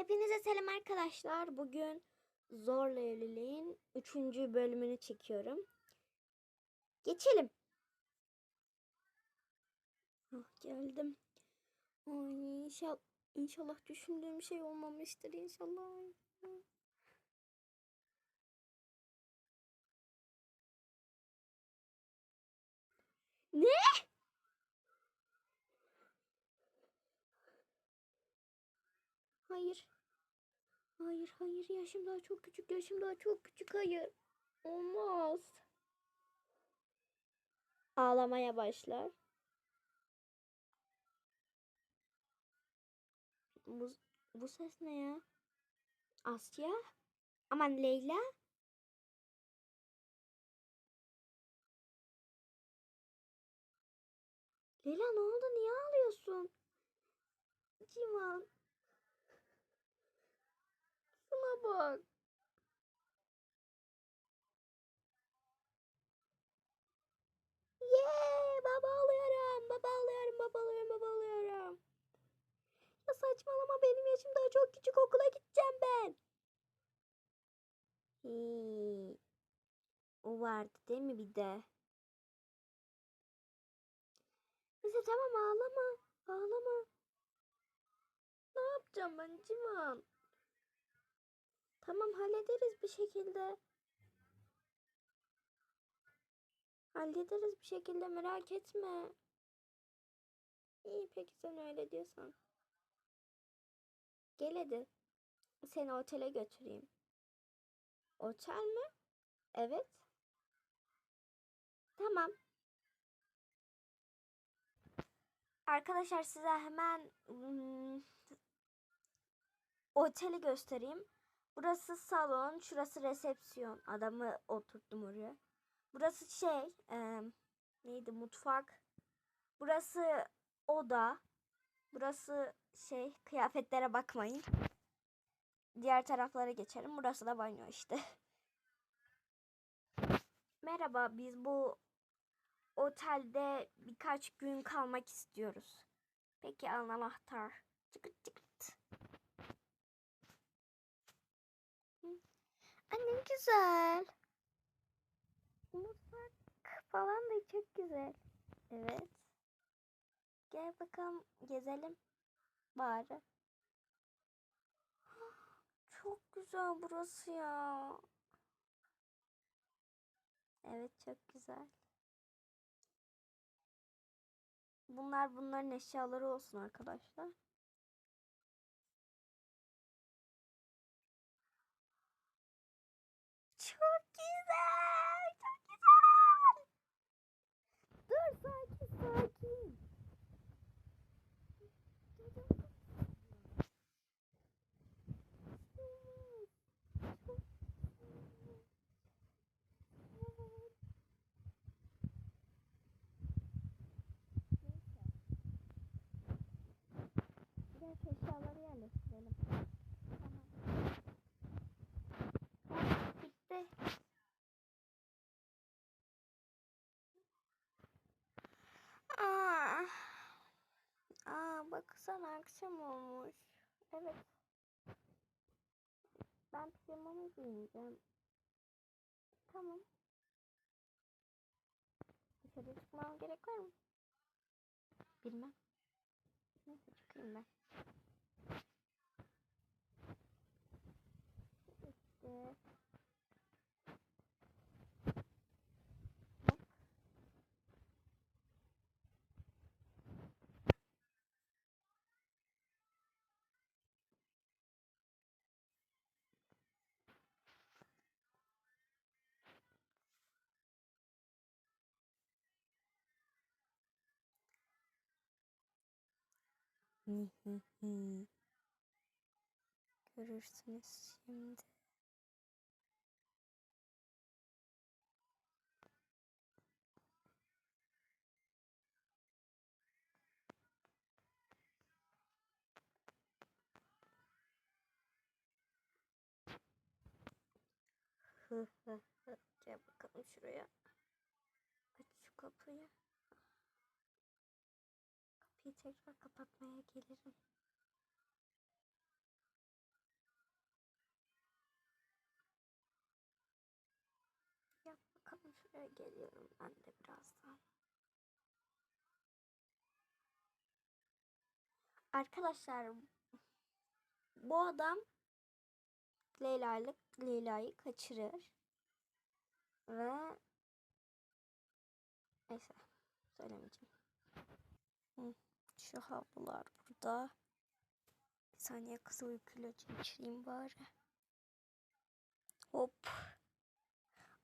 Hepinize selam arkadaşlar. Bugün Zorla Evliliğin 3. bölümünü çekiyorum. Geçelim. Ah, geldim. Ay, inşallah, inşallah düşündüğüm şey olmamıştır inşallah. Ne? Hayır. Hayır, hayır. Yaşım daha çok küçük. Yaşım daha çok küçük. Hayır. Olmaz. Ağlamaya başlar. Bu, bu ses ne ya? Asya? Aman Leyla? Leyla ne oldu? Niye ağlıyorsun? Civan. Bak. Yee! Baba alıyorum. Baba alıyorum. Baba alıyorum. Baba alıyorum. Ya saçmalama benim yaşım daha çok küçük okula gideceğim ben. Hii. O vardı değil mi bir de? Neyse tamam ağlama. Ağlama. Ne yapacağım ben Civan? Tamam hallederiz bir şekilde. Hallederiz bir şekilde merak etme. İyi peki sen öyle diyorsan. Gel hadi. Seni otele götüreyim. Otel mi? Evet. Tamam. Arkadaşlar size hemen hmm, oteli göstereyim. Burası salon, şurası resepsiyon. Adamı oturttum oraya. Burası şey, e, neydi mutfak. Burası oda. Burası şey, kıyafetlere bakmayın. Diğer taraflara geçelim. Burası da banyo işte. Merhaba, biz bu otelde birkaç gün kalmak istiyoruz. Peki anahtar. Çıkıt çıkıt. Güzel. Mutfak falan da çok güzel. Evet. Gel bakalım gezelim. Bari. Çok güzel burası ya. Evet çok güzel. Bunlar bunların eşyaları olsun arkadaşlar. Çok güzel. Çok güzel. Dur sakin sakin. Biraz eşyaları yerleştirelim. Tamam. Heh, Bitti. Aa, aa baksana akşam olmuş. Evet. Ben pijamamı giyineceğim. Tamam. Dışarı çıkmam gerek var mı? Bilmem. Neyse çıkayım ben. Görürsünüz şimdi. Gel bakalım şuraya. Aç şu kapıyı kapıyı tekrar kapatmaya gelirim. Yap bakalım şuraya geliyorum ben de birazdan. Arkadaşlar bu adam Leyla'yı Leyla'yı kaçırır ve neyse söylemeyeceğim. Hı şu havlular burada. Bir saniye kısa uyku ilacı içeyim bari. Hop.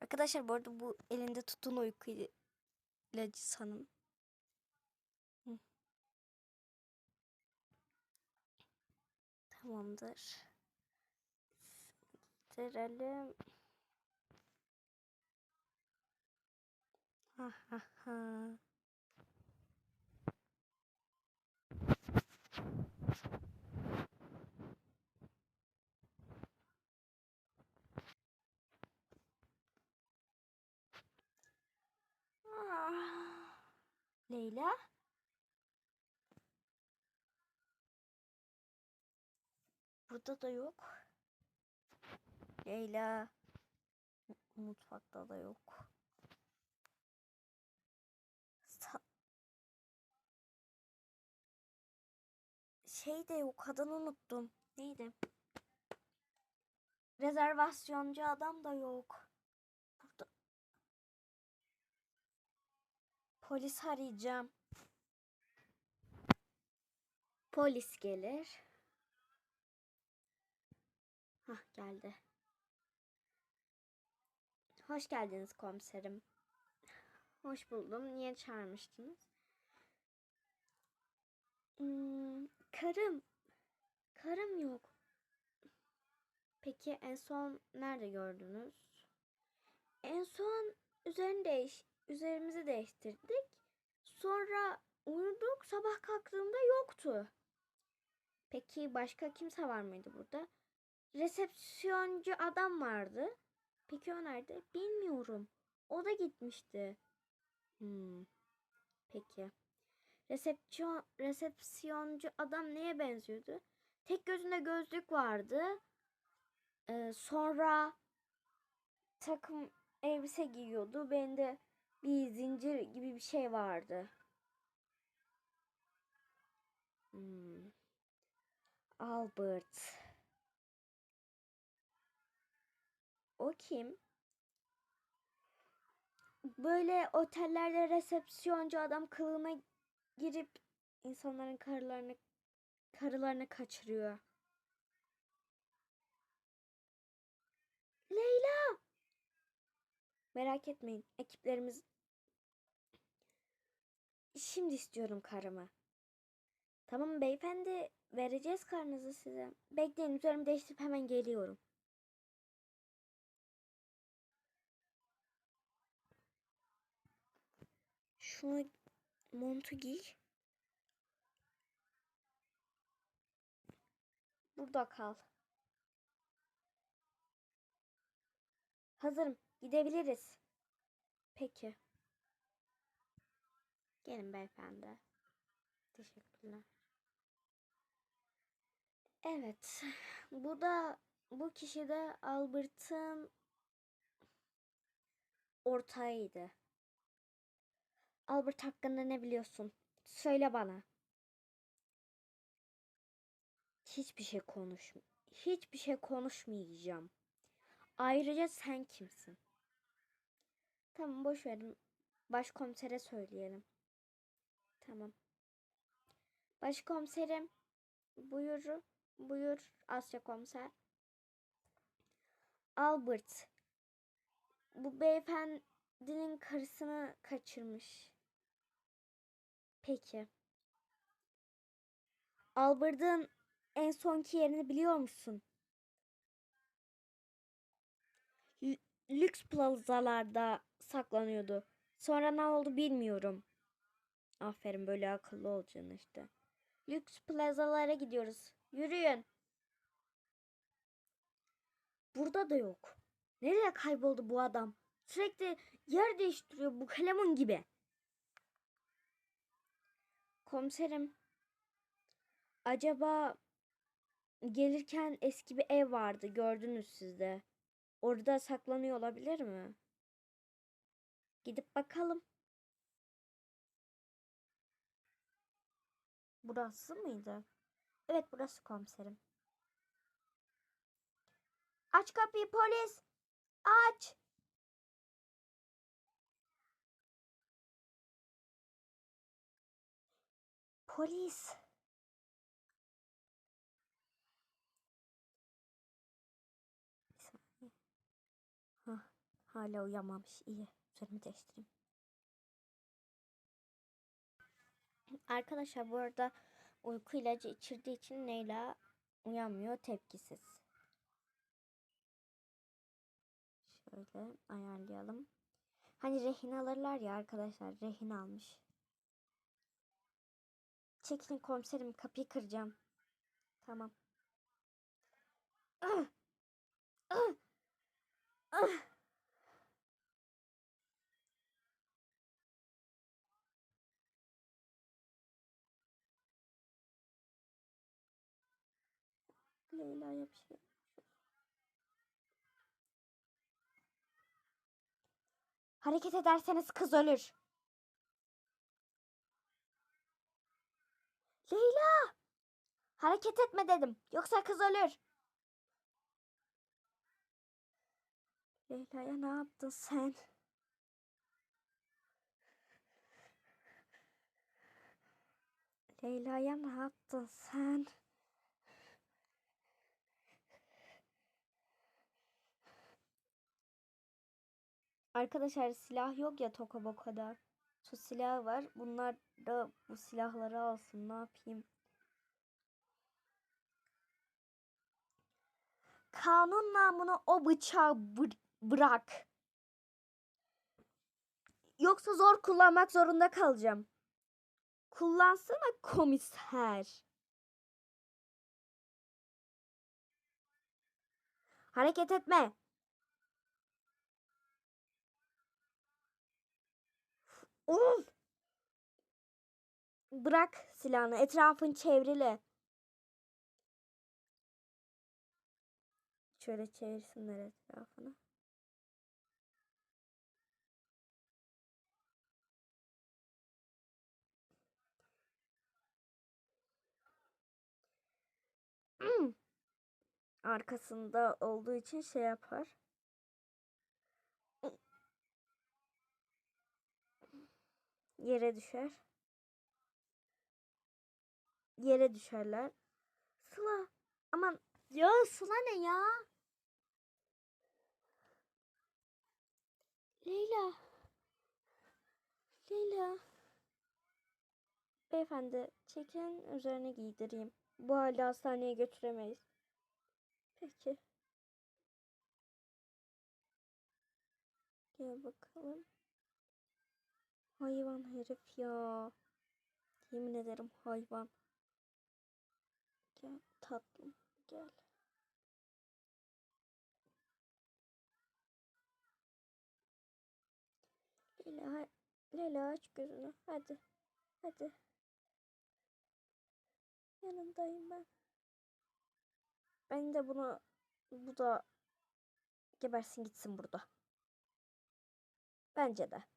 Arkadaşlar bu arada bu elinde tuttuğun uyku il- ilacı sanın. Tamamdır. Getirelim. Ha ha ha. Ah. Leyla? Burada da yok. Leyla. Mutfakta da yok. Şey de yok. Adını unuttum. Neydi? Rezervasyoncu adam da yok. Burada. Polis arayacağım. Polis gelir. Hah geldi. Hoş geldiniz komiserim. Hoş buldum. Niye çağırmıştınız? Hmm, karım. Karım yok. Peki en son nerede gördünüz? En son üzerini değiş üzerimizi değiştirdik. Sonra uyuduk. Sabah kalktığımda yoktu. Peki başka kimse var mıydı burada? Resepsiyoncu adam vardı. Peki o nerede? Bilmiyorum. O da gitmişti. Hmm. Peki. Resepsiyon, resepsiyoncu adam neye benziyordu? Tek gözünde gözlük vardı. Ee, sonra takım elbise giyiyordu. Bende bir zincir gibi bir şey vardı. Hmm. Albert. O kim? Böyle otellerde resepsiyoncu adam kılığına girip insanların karılarını karılarını kaçırıyor. Leyla! Merak etmeyin. Ekiplerimiz şimdi istiyorum karımı. Tamam beyefendi vereceğiz karnınızı size. Bekleyin üzerimi değiştirip hemen geliyorum. Şunu montu giy. Burada kal. Hazırım. Gidebiliriz. Peki. Gelin beyefendi. Teşekkürler. Evet. Bu da bu kişi de Albert'ın ortağıydı. Albert hakkında ne biliyorsun? Söyle bana. Hiçbir şey konuş. Hiçbir şey konuşmayacağım. Ayrıca sen kimsin? Tamam boş verin. Başkomisere söyleyelim. Tamam. Başkomiserim. Buyur. Buyur Asya komiser. Albert. Bu beyefendinin karısını kaçırmış. Peki. Albert'ın en sonki yerini biliyor musun? L- lüks plazalarda saklanıyordu. Sonra ne oldu bilmiyorum. Aferin böyle akıllı olacaksın işte. Lüks plazalara gidiyoruz. Yürüyün. Burada da yok. Nereye kayboldu bu adam? Sürekli yer değiştiriyor bu kalemun gibi. Komiserim. Acaba gelirken eski bir ev vardı gördünüz siz de. Orada saklanıyor olabilir mi? Gidip bakalım. Burası mıydı? Evet burası komiserim. Aç kapıyı polis. Aç. Polis. Hah, hala uyanmamış. İyi. Üzerimi değiştireyim. Arkadaşlar bu arada uyku ilacı içirdiği için Leyla uyanmıyor tepkisiz. Şöyle ayarlayalım. Hani rehin alırlar ya arkadaşlar rehin almış. Çekilin komiserim kapıyı kıracağım. Tamam. Ah! Ah! Ah! Hareket ederseniz kız ölür. Leyla! Hareket etme dedim. Yoksa kız ölür. Leyla'ya ne yaptın sen? Leyla'ya ne yaptın sen? Arkadaşlar silah yok ya Tokaboko'da. Su silahı var. Bunlar da bu silahları alsın. Ne yapayım? Kanun namına o bıçağı bır- bırak. Yoksa zor kullanmak zorunda kalacağım. Kullansana komiser. Hareket etme. Uf! Bırak silahını. Etrafın çevrili. Şöyle çevirsinler etrafını. Hmm. Arkasında olduğu için şey yapar. Yere düşer. Yere düşerler. Sıla. Aman. Ya Sıla ne ya? Leyla. Leyla. Beyefendi çekin üzerine giydireyim. Bu halde hastaneye götüremeyiz. Peki. Gel bakalım. Hayvan herif ya. Yemin ederim hayvan. Gel tatlım gel. Leyla, Leyla aç gözünü. Hadi. Hadi. Yanındayım ben. Ben de bunu bu da gebersin gitsin burada. Bence de.